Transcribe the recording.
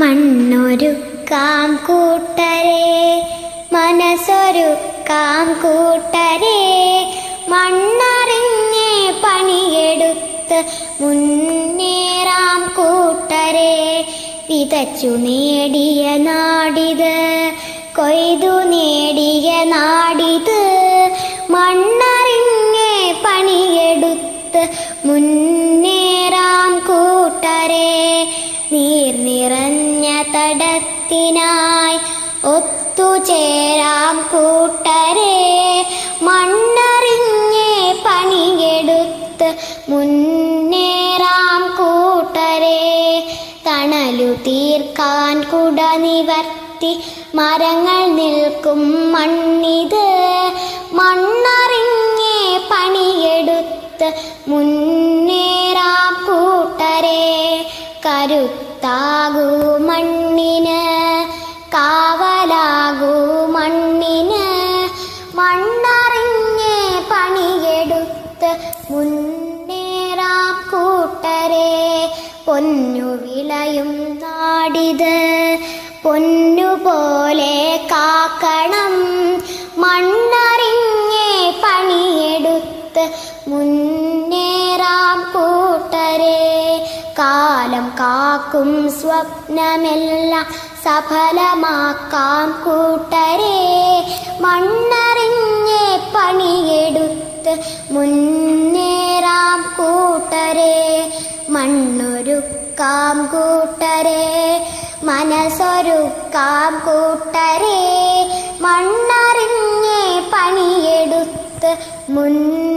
മണ്ണൊരുക്കാം കൂട്ടരെ മനസ്സൊരുക്കാം കൂട്ടരെ മണ്ണറിഞ്ഞേ പണിയെടുത്ത് മുന്നേറാം കൂട്ടരെ. വിതച്ചു നേടിയ നാടിത് കൊയ്തു നേടിയ നാടിത്. മണ്ണറിഞ്ഞേ പണിയെടുത്ത് മുന്നേറാം കൂട്ടരെ. നീർ നിറഞ്ഞ തടത്തിനായി ഒത്തുചേരാം കൂട്ടരെ. മണ്ണറിഞ്ഞേ പണിയെടുത്ത് മുന്നേറാം കൂട്ടരെ. തണലു തീർക്കാൻ കുട നിവർത്തി മരങ്ങൾ നിൽക്കും മണ്ണിത്. മണ്ണറിഞ്ഞേ പണിയെടുത്ത് മുന്നേറാം കൂട്ടരെ. കരുത്താകൂ മണ്ണിന് കാവലാകൂ മണ്ണിന്. മണ്ണറിഞ്ഞേ പണിയെടുത്ത് മുന്നേറാം കൂട്ടരെ പൊന്നു വിളയും നാടിത്. പൊന്നുപോലെ കാക്കണം മണ്ണറിഞ്ഞേ പണിയെടുത്ത് മുന്നേറാം കാലം കാക്കും സ്വപ്നമെല്ലാം സഫലമാക്കാം കൂട്ടരെ. മണ്ണറിഞ്ഞേ പണിയെടുത്ത് മുന്നേറാം കൂട്ടരെ. മണ്ണൊരുക്കാം കൂട്ടരെ. മനസ്സൊരുക്കാം കൂട്ടരെ. മണ്ണറിഞ്ഞേ പണിയെടുത്ത് മുന്നേ